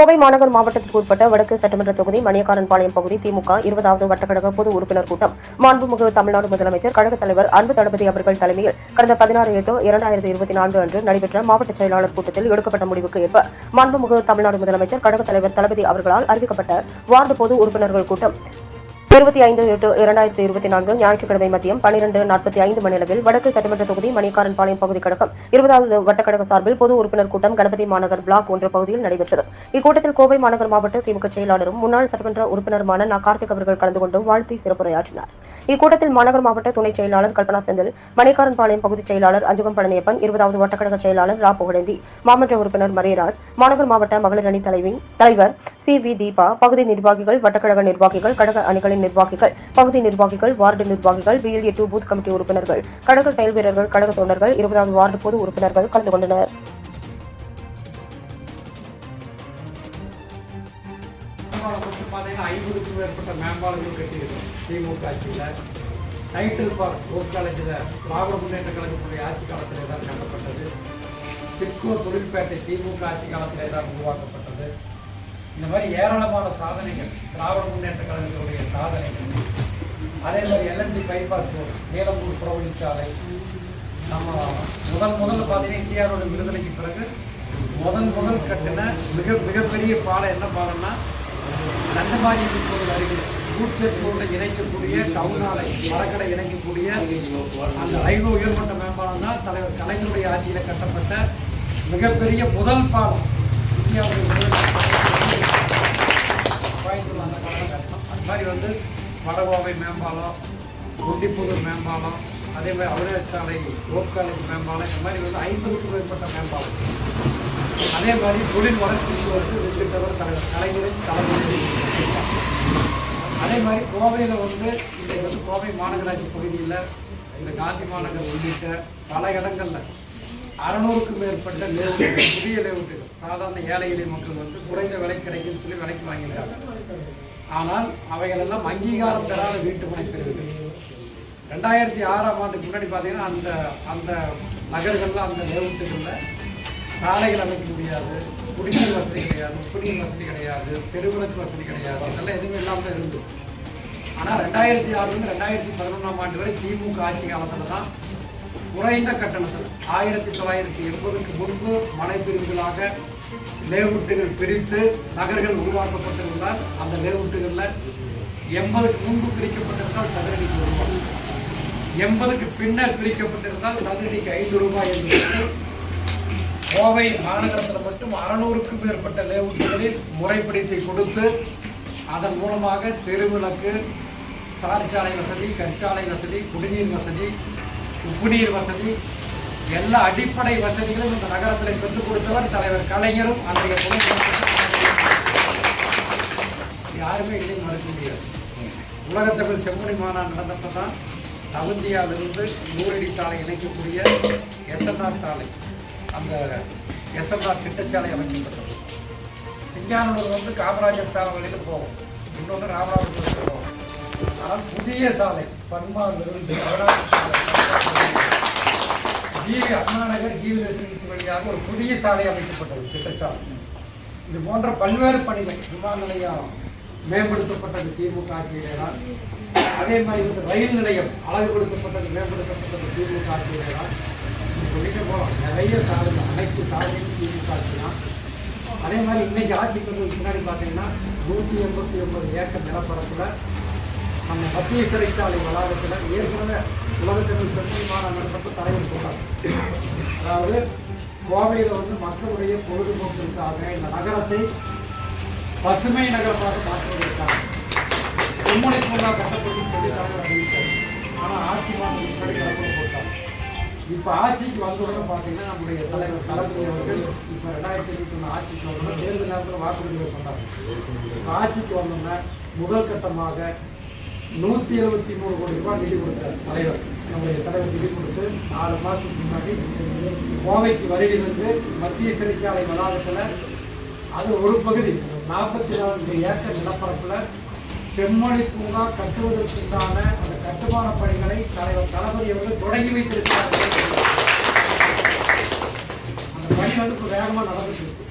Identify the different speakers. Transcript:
Speaker 1: கோவை மாநகர் மாவட்டத்திற்கு உட்பட்ட வடக்கு சட்டமன்ற தொகுதி மணியக்காரன்பாளையம் பகுதி திமுக இருபதாவது வட்டக்கழக பொது உறுப்பினர் கூட்டம். மாண்புமிகு தமிழ்நாடு முதலமைச்சர் கழகத் தலைவர் அன்பு தளபதி அவர்கள் தலைமையில் கடந்த பதினாறு எட்டு இரண்டாயிரத்தி இருபத்தி நான்கு அன்று நடைபெற்ற மாவட்ட செயலாளர் கூட்டத்தில் எடுக்கப்பட்ட முடிவுக்கு ஏற்ப மாண்புமிகு தமிழ்நாடு முதலமைச்சர் கழகத் தலைவர் தளபதி அவர்களால் அறிவிக்கப்பட்ட வார்டு பொது உறுப்பினர்கள் கூட்டம். இருபத்தி ஐந்து எட்டு இரண்டாயிரத்தி இருபத்தி நான்கு ஞாயிற்றுக்கிழமை மதியம் பனிரெண்டு நாற்பத்தி ஐந்து மணியளவில் வடக்கு சட்டமன்ற தொகுதி மணிக்காரன்பாளையம் பகுதி கழகம் இருபதாவது வட்டக்கழக சார்பில் பொது உறுப்பினர் கூட்டம் கணபதி மாநகர் பிளாக் ஒன்று பகுதியில் நடைபெற்றது. இக்கூட்டத்தில் கோவை மாநகர் மாவட்ட திமுக செயலாளரும் முன்னாள் சட்டமன்ற உறுப்பினருமான நா. கார்த்திக் அவர்கள் கலந்து கொண்டு வாழ்த்தி சிறப்புரையாற்றினார். இக்கூட்டத்தில் மாநகர் மாவட்ட துணை செயலாளர் கல்பனா செந்தில் மணிக்காரன்பாளையம் பகுதி செயலாளர் அஞ்சுகம் பழனியப்பன் இருபதாவது வட்டக்கழக செயலாளர் ரா. புகழேந்தி மாமன்ற உறுப்பினர் மரியராஜ் மாநகர் மாவட்ட மகளிர் அணி தலைவி தலைவர் சி. வி. தீபா பகுதி நிர்வாகிகள் வட்டக்கழக நிர்வாகிகள் கழக அணிகளின் நிர்வாகிகள் பகுதி நிர்வாகிகள் வார்டு நிர்வாகிகள் பிஎல்ஏ டூ பூத் கமிட்டி உறுப்பினர்கள் கழக செயல் வீரர்கள் கழக தொண்டர்கள் இருபதாவது வார்டு பொது உறுப்பினர்கள் கலந்து கொண்டனர்.
Speaker 2: ஐம்பதுக்கும் மேற்பட்ட மேம்பாலங்கள் கட்டியிருக்கோம் திமுக ஆட்சியில் டைட்டில் பார்க் ஓர் காலேஜில் திராவிட முன்னேற்ற கழகத்துடைய ஆட்சி காலத்தில் தான் கட்டப்பட்டது சிட்கோ தொழில்பேட்டை திமுக ஆட்சி காலத்தில் தான் உருவாக்கப்பட்டது. இந்த மாதிரி ஏராளமான சாதனைகள் திராவிட முன்னேற்ற கழகத்தினுடைய சாதனைகள். அதே மாதிரி L N T bypass road Neelambur புறவழிச்சாலை நம்ம முதல் முதல் பார்த்தீங்கன்னா இந்தியாவோட விடுதலைக்கு பிறகு முதல் முதல் கட்டின மிக மிகப்பெரிய பாலம் என்ன பாலம்னா கண்டமாரி கோவில் அருகில் கூட்செட் இணைக்கக்கூடிய டவுன் ஆலை மரக்கடை இணைக்கக்கூடிய அந்த ரயில்வே உயர்மட்ட மேம்பாலம் தான் தலைவர் கலைஞருடைய ஆட்சியில் கட்டப்பட்ட மிகப்பெரிய முதல் பாலம். இந்தியாவுடைய அந்த காலம் கட்டணும் அது மாதிரி வந்து வடகோவை மேம்பாலம் குண்டிப்புதூர் மேம்பாலம் அதே மாதிரி அவினாஷ் சாலை ரோப் காலேஜ் மேம்பாலம் இந்த மாதிரி வந்து ஐம்பதுக்கும் மேற்பட்ட மேம்பாலம். அதே மாதிரி தொழில் வளர்ச்சிக்கு வந்து வெற்றித்தவர் தலைவர் கலைகளும் கலந்து அதே மாதிரி கோவையில் வந்து இன்றைக்கு வந்து கோவை மாநகராட்சி பகுதியில் இந்த காந்தி மாநகர் உள்ளிட்ட பல இடங்களில் அறநூறுக்கும் மேற்பட்ட லேவுட்டுகள் புதிய லேவுட்டுகள் சாதாரண ஏழை எளிய மக்கள் வந்து குறைந்த விலை கிடைக்குன்னு சொல்லி விலைக்கு வாங்கியிருக்காங்க. ஆனால் அவைகளெல்லாம் அங்கீகாரம் பெறாத வீட்டுமனை பெறுகிறது ரெண்டாயிரத்தி ஆறாம் ஆண்டுக்கு முன்னாடி பார்த்தீங்கன்னா அந்த அந்த நகர்களில் அந்த லேவுட்டுகளில் சாலைகள் அமைக்க முடியாது குடிநீர் வசதி கிடையாது குடிநீர் வசதி கிடையாது தெருவிளக்கு வசதி கிடையாது அதெல்லாம் எதுவுமே இல்லாமல் இருந்தது. ஆனால் ரெண்டாயிரத்தி ஆறுலேருந்து ரெண்டாயிரத்தி பதினொன்றாம் ஆண்டு வரை திமுக ஆட்சி காலத்தில் தான் குறைந்த கட்டணத்தில் ஆயிரத்தி தொள்ளாயிரத்தி எண்பதுக்கு முன்பு மனை பிரிவுகளாக லேவுட்டுகள் பிரித்து நகர்கள் உருவாக்கப்பட்டிருந்தால் அந்த லேவுட்டுகளில் எண்பதுக்கு முன்பு பிரிக்கப்பட்டிருந்தால் சதுரடிக்கு ஒரு ரூபாய். எண்பதுக்கு பின்னர் பிரிக்கப்பட்டிருந்தால் சதுரடிக்கு ஐந்து ரூபாய் என்று கோவை மாநகரத்தில் மட்டும் அறநூறுக்கும் மேற்பட்ட லேவுட்டுகளில் முறைப்படுத்தி கொடுத்து அதன் மூலமாக தெருவிளக்கு தார்ச்சாலை வசதி கற்சாலை வசதி குடிநீர் வசதி உப்புநீர் வசதி எல்லா அடிப்படை வசதிகளும் இந்த நகரத்தில் பெற்றுக் கொடுத்தவர் தலைவர் கலைஞரும் அன்றைய யாருமே இல்லை மறுக்க முடியாது. உலகத்தமிழ் செம்மொழி மாநாடு நடந்தப்ப தான் தகுந்தியாவிலிருந்து நூறடி சாலை இணைக்கக்கூடிய எஸ்என்ஆர் சாலை அந்த எஸ்என்ஆர் திட்டச்சாலை அமைக்கப்பட்டது. சிங்கானூர் வந்து காமராஜர் சாலை வழியில் போகும் இன்னொன்று ராமநாதபுரத்தில் போகும் ஆனால் புதிய சாலை பன்மாவிலிருந்து ஜிவி அண்ணாநகர் ஜீவி ரெசிடென்சி வழியாக ஒரு புதிய சாலை அமைக்கப்பட்டது திட்டச்சாலை. இது போன்ற பல்வேறு பணிகள் விமான நிலையம் மேம்படுத்தப்பட்டது திமுக ஆட்சியிலேதான். அதே மாதிரி வந்து ரயில் நிலையம் அழகுபடுத்தப்பட்டது மேம்படுத்தப்பட்டது திமுக ஆட்சியிலேதான். சொல்லிட்டு போகலாம் நிறைய சாலை அனைத்து சாலையும் திமுக ஆட்சி தான் அதே மாதிரி இன்னைக்கு ஆட்சிக்கு வந்து பின்னாடி பார்த்தீங்கன்னா நூற்றி எண்பத்தி ஒன்பது ஏக்கர் நிலப்பரப்பில் நம்ம மத்திய சிறைச்சாலை வளாகத்தில் ஏற்கனவே உலகத்தில் சென்னைமான நடத்தப்பட்ட தலைவர் சொன்னார் அதாவது கோவையில் வந்து மக்களுடைய பொழுதுபோக்கிற்காக இந்த நகரத்தை பசுமை நகரமாக மாற்றுவதற்காக செம்மொழி பொருளாக கட்டப்பட்டு சொல்லி தலைவர் அறிவித்தார். ஆனால் ஆட்சி மாற்றம் இப்படி கிளம்பி போட்டார். இப்போ ஆட்சிக்கு வந்தவுடனே பார்த்தீங்கன்னா நம்முடைய தலைவர் தளபதி அவர்கள் இப்போ ரெண்டாயிரத்தி இருபத்தி ஒன்று ஆட்சிக்கு வந்தோம்னா தேர்தல் நேரத்தில் வாக்குறுதிகள் சொன்னார். இப்போ ஆட்சிக்கு வந்தோம்னா முதல் கட்டமாக நூற்றி எழுபத்தி மூணு கோடி ரூபாய் நிதி கொடுத்தார் தலைவர். நம்முடைய தலைவர் நிதி கொடுத்து நாலு மாதத்துக்கு முன்னாடி கோவைக்கு வருகிறது மத்திய சிறைச்சாலை வளாகத்தில் அது ஒரு பகுதி நாற்பத்தி நான்கு ஏக்கர் நிலப்பரப்பில் செம்மொழி பூங்கா கட்டுவதற்குண்டான அந்த கட்டுமான பணிகளை தலைவர் தளபதி அவர்கள் தொடங்கி வைத்திருக்கிறார்கள் அந்த பணி வந்து வேகமாக நடந்துட்டு இருக்கு.